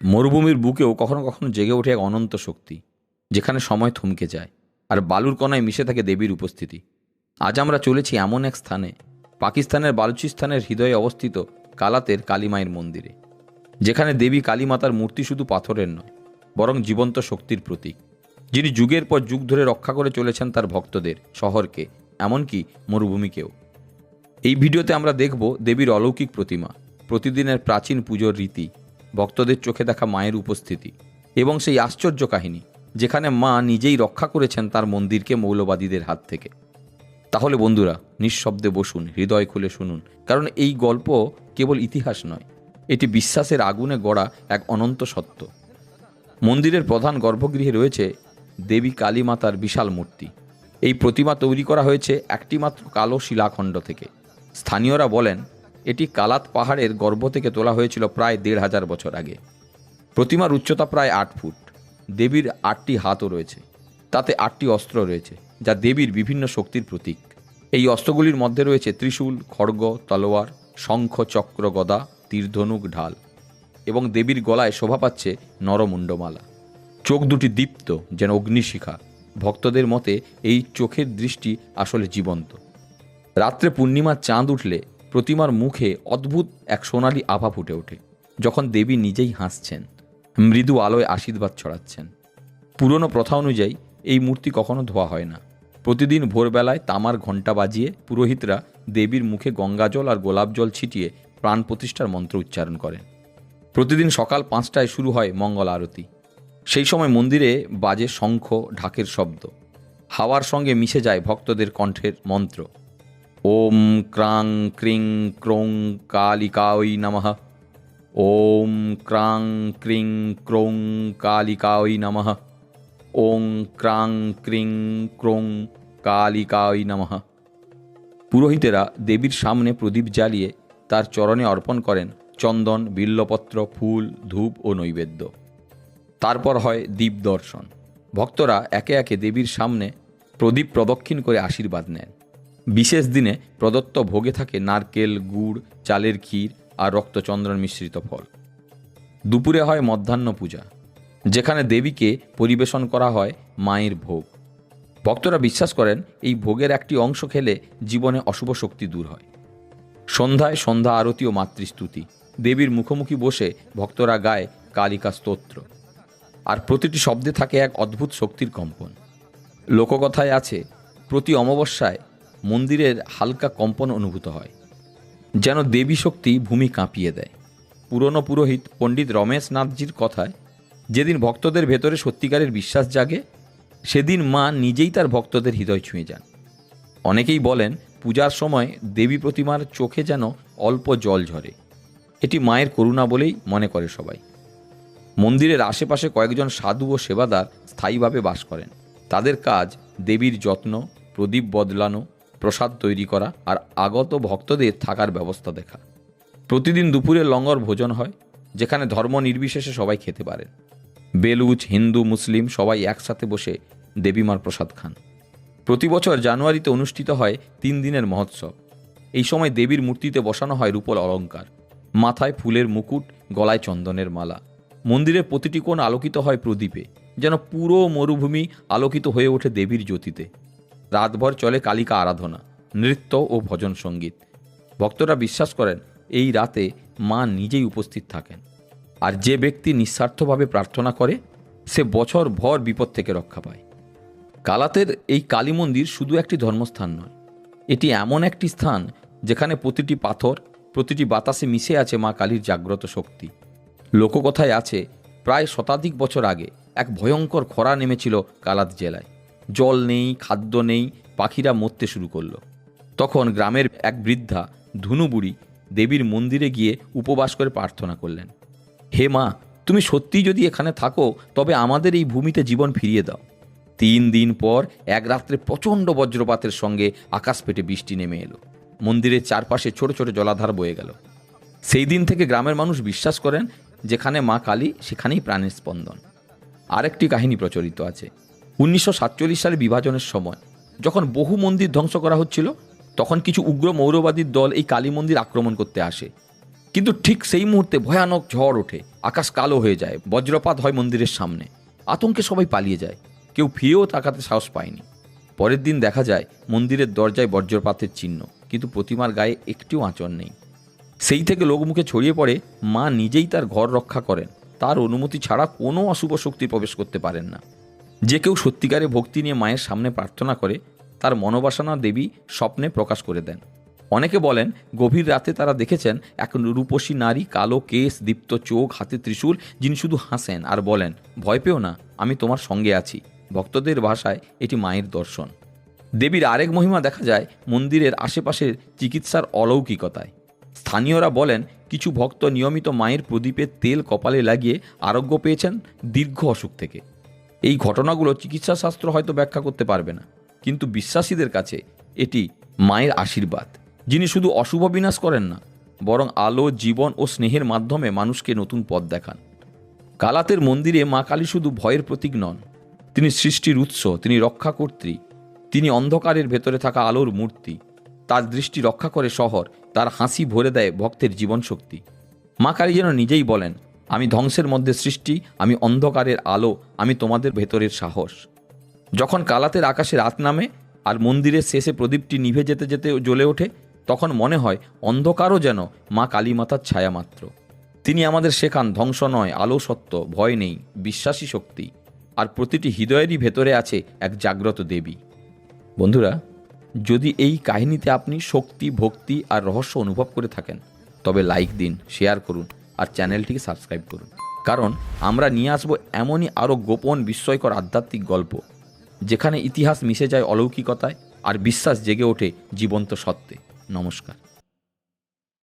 মরুভূমির বুকেও কখনো কখনো জেগে ওঠে এক অনন্ত শক্তি, যেখানে সময় থমকে যায় আর বালুর কণায় মিশে থাকে দেবীর উপস্থিতি। আজ আমরা চলেছি এমন এক স্থানে, পাকিস্তানের বালুচিস্তানের হৃদয়ে অবস্থিত কালাতের কালীমায়ের মন্দিরে, যেখানে দেবী কালীমাতার মূর্তি শুধু পাথরের নয়, বরং জীবন্ত শক্তির প্রতীক, যিনি যুগের পর যুগ ধরে রক্ষা করে চলেছেন তার ভক্তদের, শহরকে, এমনকি মরুভূমিকেও। এই ভিডিওতে আমরা দেখব দেবীর অলৌকিক প্রতিমা, প্রতিদিনের প্রাচীন পুজোর রীতি ভক্তদের চোখে দেখা মায়ের উপস্থিতি এবং সেই আশ্চর্য কাহিনী, যেখানে মা নিজেই রক্ষা করেছেন তার মন্দিরকে মৌলবাদীদের হাত থেকে। তাহলে বন্ধুরা, নিঃশব্দে বসুন, হৃদয় খুলে শুনুন, কারণ এই গল্প কেবল ইতিহাস নয়, এটি বিশ্বাসের আগুনে গড়া এক অনন্ত সত্য। মন্দিরের প্রধান গর্ভগৃহে রয়েছে দেবী কালী মাতার বিশাল মূর্তি। এই প্রতিমা তৈরি করা হয়েছে একটিমাত্র কালো শিলাখণ্ড থেকে। স্থানীয়রা বলেন এটি কালাত পাহাড়ের গর্ভ থেকে তোলা হয়েছিল প্রায় দেড় হাজার বছর আগে। প্রতিমার উচ্চতা প্রায় আট ফুট। দেবীর আটটি হাতও রয়েছে। তাতে আটটি অস্ত্র রয়েছে, যা দেবীর বিভিন্ন শক্তির প্রতীক। এই অস্ত্রগুলির মধ্যে রয়েছে ত্রিশূল, খড়গ, তলোয়ার, শঙ্খ, চক্র, গদা, তীরধনুক, ঢাল এবং দেবীর গলায় শোভা পাচ্ছে নরমুণ্ডমালা। চোখ দুটি দীপ্ত, যেন অগ্নিশিখা। ভক্তদের মতে এই চোখের দৃষ্টি আসলে জীবন্ত। রাত্রে পূর্ণিমার চাঁদ উঠলে প্রতিমার মুখে অদ্ভুত এক সোনালি আভা ফুটে ওঠে, যখন দেবী নিজেই হাসছেন, মৃদু আলোয় আশীর্বাদ ছড়াচ্ছেন। পুরনো প্রথা অনুযায়ী এই মূর্তি কখনো ধোয়া হয় না। প্রতিদিন ভোরবেলায় তামার ঘণ্টা বাজিয়ে পুরোহিতরা দেবীর মুখে গঙ্গাজল আর গোলাপ জল ছিটিয়ে প্রাণ প্রতিষ্ঠার মন্ত্র উচ্চারণ করেন। প্রতিদিন সকাল পাঁচটায় শুরু হয় মঙ্গল আরতি। সেই সময় মন্দিরে বাজে শঙ্খ, ঢাকের শব্দ। হাওয়ার সঙ্গে মিশে যায় ভক্তদের কণ্ঠের মন্ত্র। ওম ক্রাং ক্রিং ক্রোং কালিকাঐ নমঃ ওম ক্রাং ক্রিং ক্রোং কালিকাঐ নমঃ ওং ক্রাং ক্রিং ক্রোং কালিকাঐ নমঃ পুরোহিতেরা দেবীর সামনে প্রদীপ জ্বালিয়ে তার চরণে অর্পণ করেন চন্দন, বিল্লপত্র, ফুল, ধূপ ও নৈবেদ্য। তারপর হয় দীপ দর্শন। ভক্তরা একে একে দেবীর সামনে প্রদীপ প্রদক্ষিণ করে আশীর্বাদ নেন। বিশেষ দিনে প্রদত্ত ভোগে থাকে নারকেল, গুড়, চালের ক্ষীর আর রক্তচন্দ্রন মিশ্রিত ফল। দুপুরে হয় মধ্যাহ্ন পূজা, যেখানে দেবীকে পরিবেশন করা হয় মায়ের ভোগ। ভক্তরা বিশ্বাস করেন এই ভোগের একটি অংশ খেলে জীবনে অশুভ শক্তি দূর হয়। সন্ধ্যায় সন্ধ্যা আরতি ও মাতৃস্তুতি, দেবীর মুখোমুখি বসে ভক্তরা গায় কালিকা স্তোত্র। আর প্রতিটি শব্দে থাকে এক অদ্ভুত শক্তির কম্পন। লোককথায় আছে, প্রতি অমাবস্যায় মন্দিরের হালকা কম্পন অনুভূত হয়, যেন দেবী শক্তি ভূমি কাঁপিয়ে দেয়। পুরনো পুরোহিত পণ্ডিত রমেশ নাথজির কথায়, যেদিন ভক্তদের ভেতরে সত্যিকারের বিশ্বাস জাগে, সেদিন মা নিজেই তার ভক্তদের হৃদয় ছুঁয়ে যান। অনেকেই বলেন, পূজার সময় দেবী প্রতিমার চোখে যেন অল্প জল ঝরে। এটি মায়ের করুণা বলেই মনে করে সবাই। মন্দিরের আশেপাশে কয়েকজন সাধু ও সেবাদার স্থায়ীভাবে বাস করেন। তাদের কাজ দেবীর যত্ন, প্রদীপ বদলানো প্রসাদ তৈরি করা আর আগত ভক্তদের থাকার ব্যবস্থা দেখা। প্রতিদিন দুপুরে লঙ্গর ভোজন হয়, যেখানে ধর্ম নির্বিশেষে সবাই খেতে পারেন। বেলুচ, হিন্দু, মুসলিম সবাই একসাথে বসে দেবীমার প্রসাদ খান। প্রতি বছর জানুয়ারিতে অনুষ্ঠিত হয় তিন দিনের মহোৎসব। এই সময় দেবীর মূর্তিতে বসানো হয় রূপল অলঙ্কার। মাথায় ফুলের মুকুট, গলায় চন্দনের মালা। মন্দিরের প্রতিটি কোণ আলোকিত হয় প্রদীপে, যেন পুরো মরুভূমি আলোকিত হয়ে ওঠে দেবীর জ্যোতিতে। রাতভর চলে কালিকা আরাধনা, নৃত্য ও ভজন সংগীত। ভক্তরা বিশ্বাস করেন, এই রাতে মা নিজেই উপস্থিত থাকেন। আর যে ব্যক্তি নিঃস্বার্থভাবে প্রার্থনা করে, সে বছর ভর বিপদ থেকে রক্ষা পায়। কালাতের এই কালী মন্দির শুধু একটি ধর্মস্থান নয়, এটি এমন একটি স্থান যেখানে প্রতিটি পাথর, প্রতিটি বাতাসে মিশে আছে মা কালীর জাগ্রত শক্তি। লোককথায় আছে, প্রায় শতাধিক বছর আগে এক ভয়ঙ্কর খরা নেমেছিল কালাত জেলায়। জল নেই, খাদ্য নেই, পাখিরা মরতে শুরু করল। তখন গ্রামের এক বৃদ্ধা ধুনুবুড়ি দেবীর মন্দিরে গিয়ে উপবাস করে প্রার্থনা করলেন, হে মা, তুমি সত্যিই যদি এখানে থাকো, তবে আমাদের এই ভূমিতে জীবন ফিরিয়ে দাও। তিন দিন পর এক রাত্রে প্রচণ্ড বজ্রপাতের সঙ্গে আকাশ পেটে বৃষ্টি নেমে এলো। মন্দিরের চারপাশে ছোট ছোট জলাধার বয়ে গেল। সেই দিন থেকে গ্রামের মানুষ বিশ্বাস করেন, যেখানে মা কালী, সেখানেই প্রাণের স্পন্দন। আরেকটি কাহিনী প্রচলিত আছে। উনিশশো সাতচল্লিশ সালে বিভাজনের সময়, যখন বহু মন্দির ধ্বংস করা হচ্ছিল, তখন কিছু উগ্র মৌরবাদীর দল এই কালী মন্দির আক্রমণ করতে আসে। কিন্তু ঠিক সেই মুহূর্তে ভয়ানক ঝড় ওঠে, আকাশ কালো হয়ে যায়, বজ্রপাত হয় মন্দিরের সামনে। আতঙ্কে সবাই পালিয়ে যায়, কেউ ফিরেও তাকাতে সাহস পায়নি। পরের দিন দেখা যায়, মন্দিরের দরজায় বজ্রপাতের চিহ্ন, কিন্তু প্রতিমার গায়ে একটিও আঁচড় নেই। সেই থেকে লোকমুখে ছড়িয়ে পড়ে, মা নিজেই তার ঘর রক্ষা করেন। তার অনুমতি ছাড়া কোনো অশুভ শক্তি প্রবেশ করতে পারেন না। যে কেউ সত্যিকারে ভক্তি নিয়ে মায়ের সামনে প্রার্থনা করে, তার মনোবাসনা দেবী স্বপ্নে প্রকাশ করে দেন। অনেকে বলেন, গভীর রাতে তারা দেখেছেন এক রূপসী নারী কালো কেশ, দীপ্ত চোখ, হাতে ত্রিশূল, যিনি শুধু হাসেন আর বলেন, ভয় পেও না, আমি তোমার সঙ্গে আছি। ভক্তদের ভাষায় এটি মায়ের দর্শন। দেবীর আরেক মহিমা দেখা যায় মন্দিরের আশেপাশের চিকিৎসার অলৌকিকতায়। স্থানীয়রা বলেন, কিছু ভক্ত নিয়মিত মায়ের প্রদীপের তেল কপালে লাগিয়ে আরোগ্য পেয়েছেন দীর্ঘ অসুখ থেকে। এই ঘটনাগুলো চিকিৎসাশাস্ত্র হয়তো ব্যাখ্যা করতে পারবে না। কিন্তু বিশ্বাসীদের কাছে এটি মায়ের আশীর্বাদ, যিনি শুধু অশুভ বিনাশ করেন না, বরং আলো, জীবন ও স্নেহের মাধ্যমে মানুষকে নতুন পথ দেখান। কালাতের মন্দিরে মা কালী শুধু ভয়ের প্রতীক নন, তিনি সৃষ্টির উৎস, তিনি রক্ষাকর্ত্রী, তিনি অন্ধকারের ভেতরে থাকা আলোর মূর্তি, তার দৃষ্টি রক্ষা করে শহর, তার হাসি ভরে দেয় ভক্তের জীবন শক্তি মা কালী যেন নিজেই বলেন আমি ধ্বংসের মধ্যে সৃষ্টি, আমি অন্ধকারের আলো, আমি তোমাদের ভেতরের সাহস। যখন কালাতের আকাশে রাত নামে আর মন্দিরের শেষে প্রদীপটি নিভে যেতে যেতে জ্বলে ওঠে, তখন মনে হয় অন্ধকারও যেন মা কালীমাতার ছায়া মাত্র। তিনি আমাদের শেখান, ধ্বংস নয়, আলো সত্য, ভয় নেই, বিশ্বাসী শক্তি, আর প্রতিটি হৃদয়েরই ভেতরে আছে এক জাগ্রত দেবী। বন্ধুরা, যদি এই কাহিনীতে আপনি শক্তি, ভক্তি আর রহস্য অনুভব করে থাকেন, তবে লাইক দিন, শেয়ার করুন। আর চ্যানেলটিকে সাবস্ক্রাইব করুন। কারণ আমরা নিয়ে আসব এমনই আরও গোপন বিস্ময়কর আধ্যাত্মিক গল্প, যেখানে ইতিহাস মিশে যায় অলৌকিকতায় আর বিশ্বাস জেগে ওঠে জীবন্ত সত্ত্বে নমস্কার।